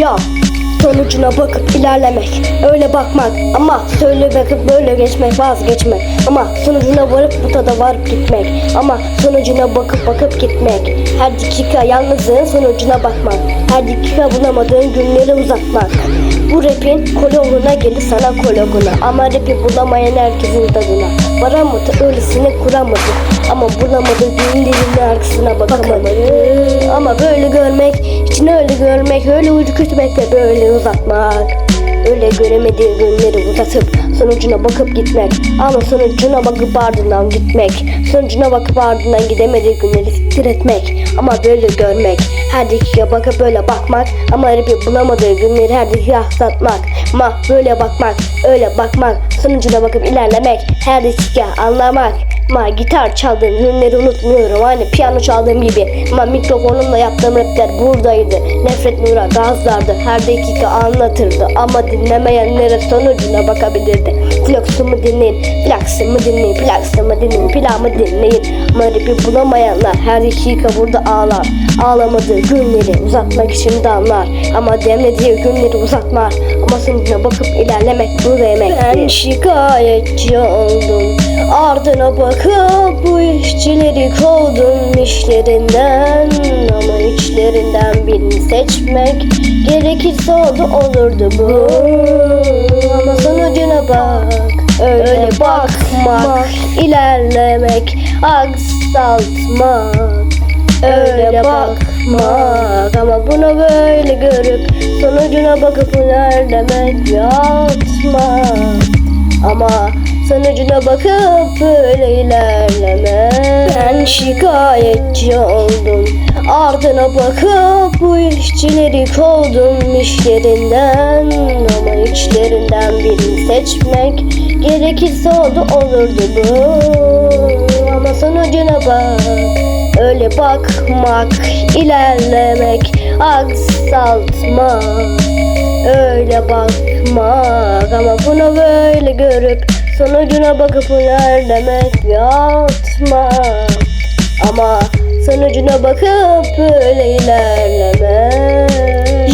Yo. Sonucuna bakıp ilerlemek öyle bakmak ama söyle bakıp böyle geçmek vazgeçmek ama sonucuna varıp bu tada varıp gitmek ama sonucuna bakıp bakıp gitmek. Her dakika yalnızlığın sonucuna bakmak her dakika bulamadığın günleri uzatmak. Bu rapin kologuna gelir sana kologuna ama rapi bulamayan herkesin tadına varamadı öylesine kuramadı. Ama bulamadı günlerinin arkasına bakamadı ama böyle görmek içine öyle görmek öyle ürkütmek ve böyle uzatmak. Öyle göremediği günleri uzatıp sonucuna bakıp gitmek. Ama sonucuna bakıp ardından gitmek. Sonucuna bakıp ardından gidemediği günleri siktir etmek. Ama böyle görmek. Her dakika bakıp böyle bakmak. Ama rapi bulamadığı günleri her dakika uzatmak ama böyle bakmak öyle bakmak. Sonucuna bakıp ilerlemek. Her dakika anlamak ama gitar çaldığım günleri unutmuyorum. Hani piyano çaldığım gibi Ama mikrofonumla yaptığım rapler buradaydı. Nefret nura gazlardı Her dakika anlatırdı. Ama dinlemeyenlere sonucuna bakabilirdi. Flux'umu dinleyin Flux'umu dinleyin Flux'umu dinleyin Plağımı dinleyin. Ama rapi bulamayanlar her dakika burada ağlar. Ağlamadığı günleri uzatmak için damlar Ama demlediği günleri uzatmaz Ama bakıp ilerlemek bu demek. Ben şikayetçi oldum. Ardına bakıp bu işçileri kovdum işlerinden. Ama içlerinden birini seçmek Gerekirse o da olurdu bu. Ama sonucuna bak Öyle bakmak ilerlemek Aksaltmak. Öyle bakmak. Ama bunu böyle görüp Sonucuna bakıp ilerlemek Yatmak. Ama sonucuna bakıp böyle ilerleme. Ben şikayetçi oldum. Ardına bakıp bu işçileri kovdum işlerinden. Ama içlerinden birini seçmek Gerekirse o da olurdu bu. Ama sonucuna bak Öyle bakmak, ilerlemek, aksaltmak Öyle bakmak ama bunu böyle görüp Sonucuna bakıp ilerlemek yatmak Ama sonucuna bakıp böyle ilerlemek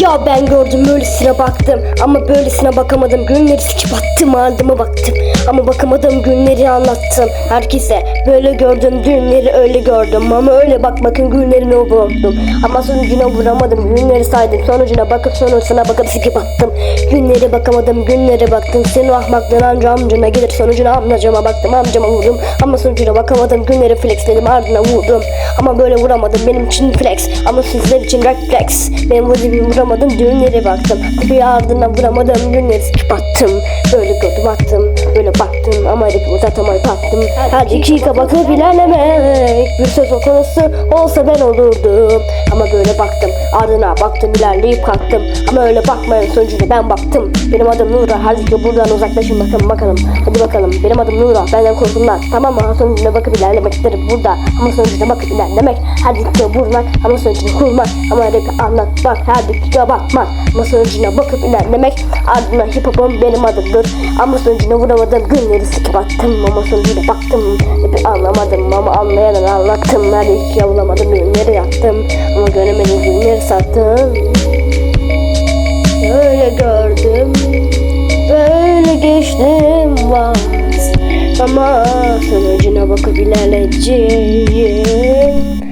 Ya ben gördüm böylesine baktım. Ama böylesine bakamadım. Günleri sikip attım ardıma baktım. Ama bakamadığım günleri anlattım. Herkese Böyle gördüm günleri öyle gördüm. Ama öyle bakmakın günlerini vurdum Ama sonucuna vuramadım. Günleri saydım sonucuna bakıp sonucuna bakıp sikip attım. Günleri bakamadım günlere baktım. Senin ahmaklığın anca amcana gelir. Sonucuna amcama baktım amcama vurdum. Ama sonucuna bakamadım günleri flexledim ardına vurdum. Ama böyle vuramadım benim için flex. Ama sizler için reflex Benim vurduğum vuramadım düğünlere baktım. Bir ardına vuramadım günleri sikip attım. Böyle gördüm attım böyle baktım. Ama herif uzatamayı taktım Her dakika bakıp ilerlemek Bir söz o konusu olsa ben olurdum. Ama böyle baktım ardına baktım ilerleyip kalktım. Ama öyle bakmayın sonucunda ben baktım. Benim adım Nura dakika buradan uzaklaşın bakın bakalım. Hadi bakalım benim adım Nura benden korkunlar. Tamam mı? Sonucuna bakıp ilerlemektir burada. Ama sonucuna bakıp ilerlemek her dakika vurmak ama sonucunu kurmak. Ama rapi anlatmak her dakika bakmak Ama sonucuna bakıp ilerlemek ardına hip hop'um benim adımdır Ama sonucuna vuramadım günleri sıkıp attım. Ama sonucuna baktım. Rapi anlamadım ama anlayadan anlattım. Her dakika bulamadım günleri yattım Ama göremedim günleri sattım. Öyle gördüm. Böyle geçtim. Vaz. Ama sonucuna bakıp ilerleyeceğim